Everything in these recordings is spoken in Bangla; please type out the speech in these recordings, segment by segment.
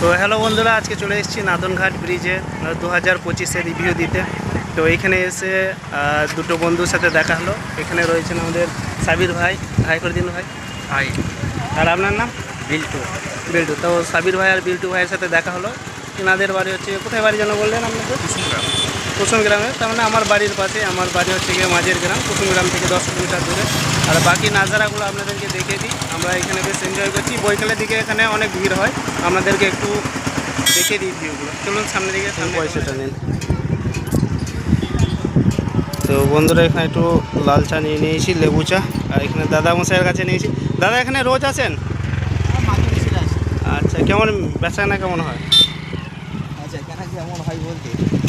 তো হ্যালো বন্ধুরা আজকে চলে এসেছি নাদনঘাট ব্রিজে দু হাজার পঁচিশে রিভিউ দিতে। তো এখানে এসে দুটো বন্ধুর সাথে দেখা হলো। এখানে রয়েছেন আমাদের সাবির ভাই। ভাই করে দিন ভাই। হাই আর আপনার নাম? বিল্টু। বিল্টু। তো সাবির ভাই আর বিল্টু ভাইয়ের সাথে দেখা হলো। এনাদের বাড়ি হচ্ছে কোথায় বাড়ি যেন বললেন আপনাদের কুসুম গ্রামে তার মানে আমার বাড়ির পাশে আমার বাড়ি হচ্ছে গিয়ে মাঝের গ্রাম কুসুম গ্রাম থেকে দশ কিলোমিটার দূরে। আর বাকি নাজারাগুলো আপনাদেরকে দেখে দিই আমরা এখানে বেশ এনজয় করছি। বৈকালের দিকে এখানে অনেক ভিড় হয় আপনাদেরকে একটু দেখে দিই ভিউগুলো। চলুন সামনের দিকে সামনে পয়সাটা নিন তো বন্ধুরা এখানে একটু লাল চা নিয়ে নিয়েছি লেবু চা আর এখানে দাদা মশাইয়ের কাছে নিয়েছি। দাদা এখানে রোজ আছেন আচ্ছা কেমন বেচাকেনা কেমন হয়? যেমন হয়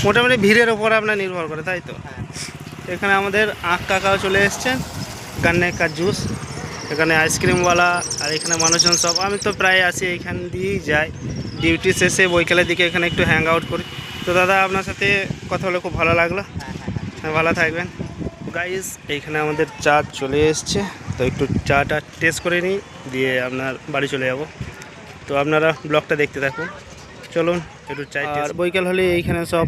মোটামুটি ভিড়ের ওপর আপনার নির্ভর করে তাই তো? এখানে আমাদের আঁক কাকাও চলে এসছেন গান্নে কা জুস এখানে আইসক্রিমওয়ালা আর এখানে মানুষজন সব। আমি তো প্রায় আসি এখান দিয়েই যাই। ডিউটি শেষে বৈকালের দিকে এখানে একটু হ্যাং আউট করি। তো দাদা আপনার সাথে কথা বলে খুব ভালো লাগল। হ্যাঁ ভালো থাকবেন। গাইস এইখানে আমাদের চা চলে এসছে। তো একটু চাটা টেস্ট করে নিই দিয়ে আপনার বাড়ি চলে যাব। তো আপনারা ব্লগটা দেখতে থাকুন। চলুন একটু চাই আর বৈকাল হলে এইখানে সব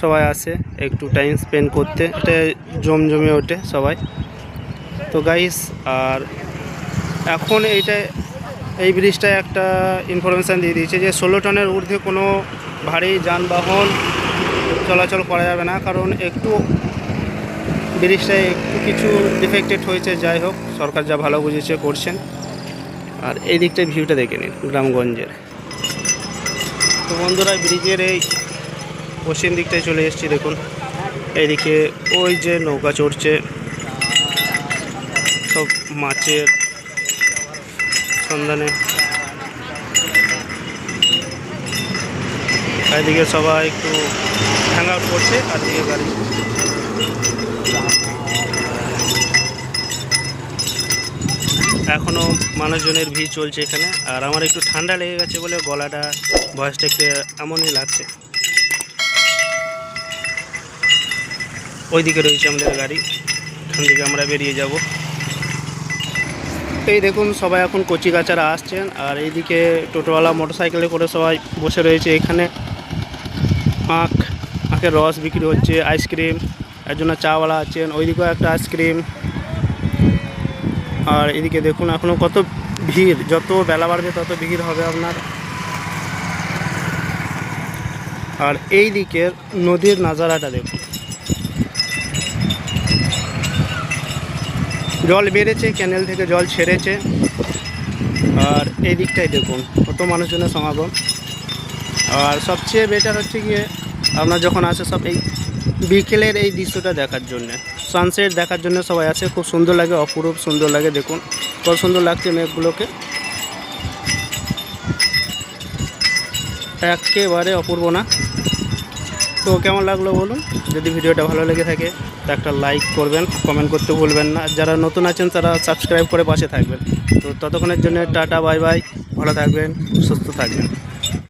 সবাই আসে একটু টাইম স্পেন্ড করতে এটা জমজমে ওঠে সবাই। তো গাইস আর এখন এইটা এই ব্রিজটায় একটা ইনফরমেশান দিয়ে দিয়েছে যে ষোলো টনের ঊর্ধ্বে কোনো ভারী যানবাহন চলাচল করা যাবে না কারণ একটু ব্রিজটায় একটু কিছু ডিফেক্টেড হয়েছে যাই হোক সরকার যা ভালো বুঝেছে করছেন। আর এই দিকটায় ভিউটা দেখে নিন গ্রামগঞ্জের। তো বন্ধুরা ব্রিজের এই পশ্চিম দিকটায় চলে এসেছি, দেখুন। এইদিকে ওই যে নৌকা চড়ছে, সব মাছের সন্ধানে। এদিকে সবাই একটু হ্যাং আউট করছে, আর দিকে গাড়ি। এখনও মানুষজনের ভিড় চলছে এখানে। আর আমার একটু ঠান্ডা লেগে গেছে বলে গলাটা, ভয়েসটা একটু এমনই লাগছে। ওইদিকে রয়েছে আমাদের গাড়ি। এখান থেকে আমরা বেরিয়ে যাব। এই দেখুন, সবাই এখন কচি কাচারা আসছেন। আর এইদিকে টোটোওয়ালা মোটরসাইকেলে করে সবাই বসে রয়েছে এখানে। আখ, আখের রস বিক্রি হচ্ছে, আইসক্রিম একজন চাওয়ালা আছেন। ওইদিকেও একটা আইসক্রিম। আর এদিকে দেখুন এখনও কত ভিড়। যত বেলা বাড়বে, তত ভিড় হবে আপনার। আর এই দিকের নদীর নাজারাটা দেখুন। জল বেড়েছে, ক্যানেল থেকে জল ছেড়েছে। আর এই দিকটাই দেখুন, কত মানুষজনের সমাগম। আর সবচেয়ে বেটার হচ্ছে গিয়ে, আপনার যখন আসে সব এই বিকেলের এই দৃশ্যটা দেখার জন্য। সানসেট দেখার জন্য সবাই আসে খুব সুন্দর লাগে, অপরূপ সুন্দর লাগে, দেখুন। কত সুন্দর লাগছে মেঘগুলোকে। একেবারে অপূর্ব না। তো কেমন লাগল বলুন? যদি ভিডিওটা ভালো লেগে থাকে, তো একটা লাইক করবেন কমেন্ট করতে ভুলবেন না। যারা নতুন আছেন, তারা সাবস্ক্রাইব করে পাশে থাকবেন। তো ততক্ষণের জন্য টাটা বাই বাই ভালো থাকবেন, সুস্থ থাকবেন।